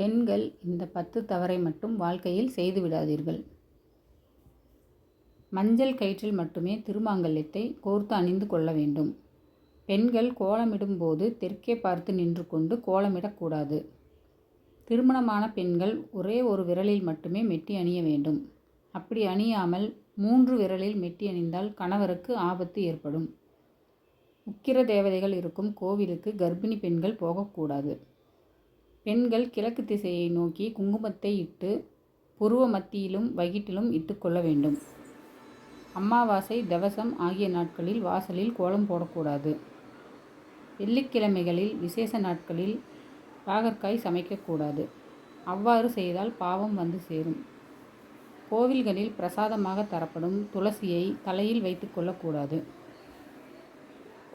பெண்கள் இந்த பத்து தவறை மட்டும் வாழ்க்கையில் செய்து விடாதீர்கள். மஞ்சள் கயிற்றில் மட்டுமே திருமாங்கல்யத்தை கோர்த்து அணிந்து கொள்ள வேண்டும். பெண்கள் கோலமிடும்போது தெற்கே பார்த்து நின்று கொண்டு கோலமிடக்கூடாது திருமணமான பெண்கள் ஒரே ஒரு விரலில் மட்டுமே மெட்டி அணிய வேண்டும். அப்படி அணியாமல் மூன்று விரலில் மெட்டி அணிந்தால் கணவருக்கு ஆபத்து ஏற்படும். உக்கிர தேவதைகள் இருக்கும் கோவிலுக்கு கர்ப்பிணி பெண்கள் போகக்கூடாது. பெண்கள் கிழக்கு திசையை நோக்கி குங்குமத்தை இட்டு புருவ மத்தியிலும் வகிட்டிலும் இட்டுக்கொள்ள வேண்டும். அமாவாசை தவசம் ஆகிய நாட்களில் வாசலில் கோலம் போடக்கூடாது. வெள்ளிக்கிழமைகளில் விசேஷ நாட்களில் பாகற்காய் சமைக்கக்கூடாது. அவ்வாறு செய்தால் பாவம் வந்து சேரும். கோவில்களில் பிரசாதமாக தரப்படும் துளசியை தலையில் வைத்து கொள்ளக்கூடாது.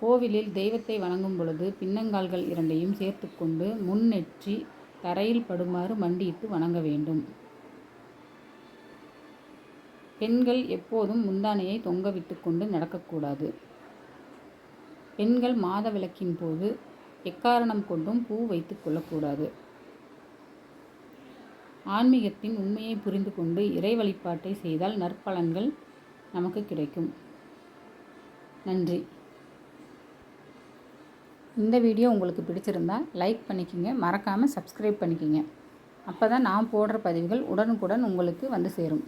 கோவிலில் தெய்வத்தை வணங்கும் பொழுது பின்னங்கால்கள் இரண்டையும் சேர்த்து கொண்டு முன்னெற்றி தரையில் படுமாறு மண்டியிட்டு வணங்க வேண்டும். பெண்கள் எப்போதும் முந்தானையை தொங்க விட்டு கொண்டு நடக்கக்கூடாது பெண்கள் மாத விளக்கின் போது எக்காரணம் கொண்டும் பூ வைத்து கொள்ளக்கூடாது ஆன்மீகத்தின் உண்மையை புரிந்து கொண்டு இறை வழிபாட்டை செய்தால் நற்பலன்கள் நமக்கு கிடைக்கும். நன்றி. இந்த வீடியோ உங்களுக்கு பிடிச்சிருந்தா லைக் பண்ணிக்கோங்க மறக்காமல் சப்ஸ்கிரைப் பண்ணிக்கோங்க. அப்போ தான் நான் போடுற பதிவுகள் உடனுக்குடன் உங்களுக்கு வந்து சேரும்.